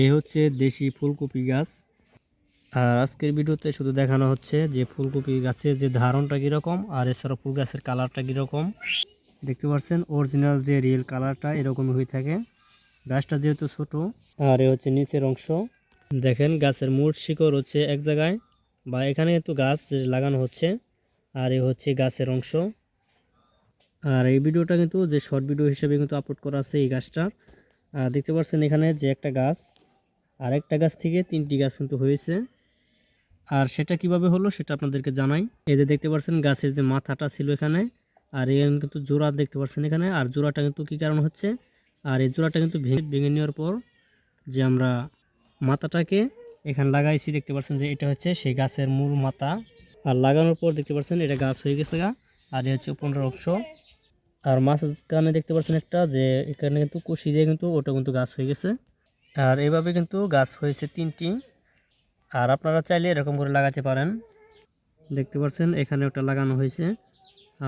এই হচ্ছে দেশি ফুলকপি গাছ। আর আজকের ভিডিওতে শুধু দেখানো হচ্ছে যে ফুলকপি গাছের যে ধারণটা কীরকম আর এছাড়া ফুল গাছের কালারটা কীরকম। দেখতে পাচ্ছেন অরিজিনাল যে রিয়েল কালারটা এরকমই হয়ে থাকে। গাছটা যেহেতু ছোট, আর এ হচ্ছে নিচের অংশ। দেখেন, গাছের মূল শিকড় হচ্ছে এক জায়গায়, বা এখানে কিন্তু গাছ লাগানো হচ্ছে, আর এ হচ্ছে গাছের অংশ। আর এই ভিডিওটা কিন্তু যে শর্ট ভিডিও হিসেবে কিন্তু আপলোড করা আছে এই গাছটার। আর দেখতে পাচ্ছেন এখানে যে একটা গাছ আর একটা গাছ থেকে তিনটি গাছ কিন্তু হয়েছে। আর সেটা কীভাবে হলো সেটা আপনাদেরকে জানাই। এই যে দেখতে পাচ্ছেন গাছের যে মাথাটা ছিল এখানে, আর এই কিন্তু জোড়া দেখতে পাচ্ছেন এখানে, আর জোড়াটা কিন্তু কী কারণ হচ্ছে? আর এই জোড়াটা কিন্তু ভেঙে ভেঙে নেওয়ার পর যে আমরা মাথাটাকে এখানে লাগাইছি, দেখতে পাচ্ছেন যে এটা হচ্ছে সেই গাছের মূল মাথা। আর লাগানোর পর দেখতে পাচ্ছেন এটা গাছ হয়ে গেছে গা, আর এই হচ্ছে পনেরো অংশ। আর মাঝখানে দেখতে পাচ্ছেন একটা যে এখানে কিন্তু কুশি দিয়ে কিন্তু ওটা কিন্তু গাছ হয়ে গেছে। আর এভাবে কিন্তু গাছ হয়েছে তিনটি। আর আপনারা চাইলে এরকম করে লাগাতে পারেন। দেখতে পাচ্ছেন, এখানে ওটা লাগানো হয়েছে।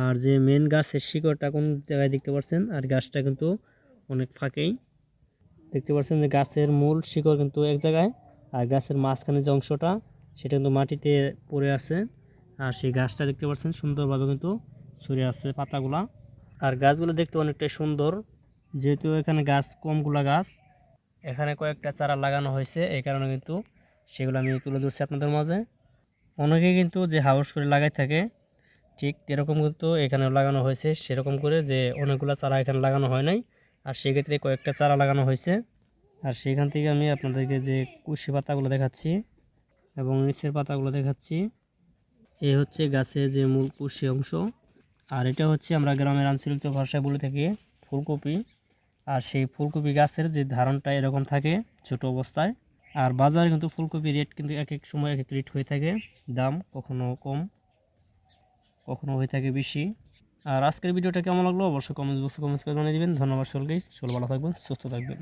আর যে মেন গাছের শিকড়টা কোন জায়গায় দেখতে পাচ্ছেন, আর গাছটা কিন্তু অনেক ফাঁকেই। দেখতে পাচ্ছেন যে গাছের মূল শিকড় কিন্তু এক জায়গায়, আর গাছের মাঝখানে যে অংশটা, সেটা কিন্তু মাটিতে পড়ে আছে। আর সেই গাছটা দেখতে পাচ্ছেন, সুন্দরভাবে কিন্তু ছড়ে আছে পাতাগুলা। আর গাছগুলো দেখতে অনেকটাই সুন্দর, যেহেতু এখানে গাছ কমগুলা গাছ। এখানে কয়েকটা চারা লাগানো হয়েছে, এই কারণে কিন্তু সেগুলো আমি তুলে ধরছি আপনাদের মাঝে। অনেকে কিন্তু যে হাউস করে লাগাই থাকে, ঠিক এরকম কিন্তু এখানেও লাগানো হয়েছে, সেরকম করে যে অনেকগুলো চারা এখানে লাগানো হয় নাই, আর সেক্ষেত্রে কয়েকটা চারা লাগানো হয়েছে। আর সেখান থেকে আমি আপনাদেরকে যে কুশি পাতাগুলো দেখাচ্ছি এবং নিচের পাতাগুলো দেখাচ্ছি এই হচ্ছে গাছের যে মূল কুশি অংশ, আর এটা হচ্ছে আমরা গ্রামের আঞ্চলিক ভাষায় বলে থাকি ফুলকপি। আর সেই ফুলকপি গাছের যে ধারণটা এরকম থাকে ছোট অবস্থায়। আর বাজারে কিন্তু ফুলকপি রেট কিন্তু এক এক সময় এক এক রেট হয়ে থাকে। দাম কখনো কম, কখনো হয়ে থাকে বেশি। আর আজকের ভিডিওটা কেমন লাগল? অবশ্যই কমেন্ট বক্সে কমেন্টস করে জানিয়ে দেবেন। ধন্যবাদ সকলকে। সকল ভালো থাকবেন, সুস্থ থাকবেন।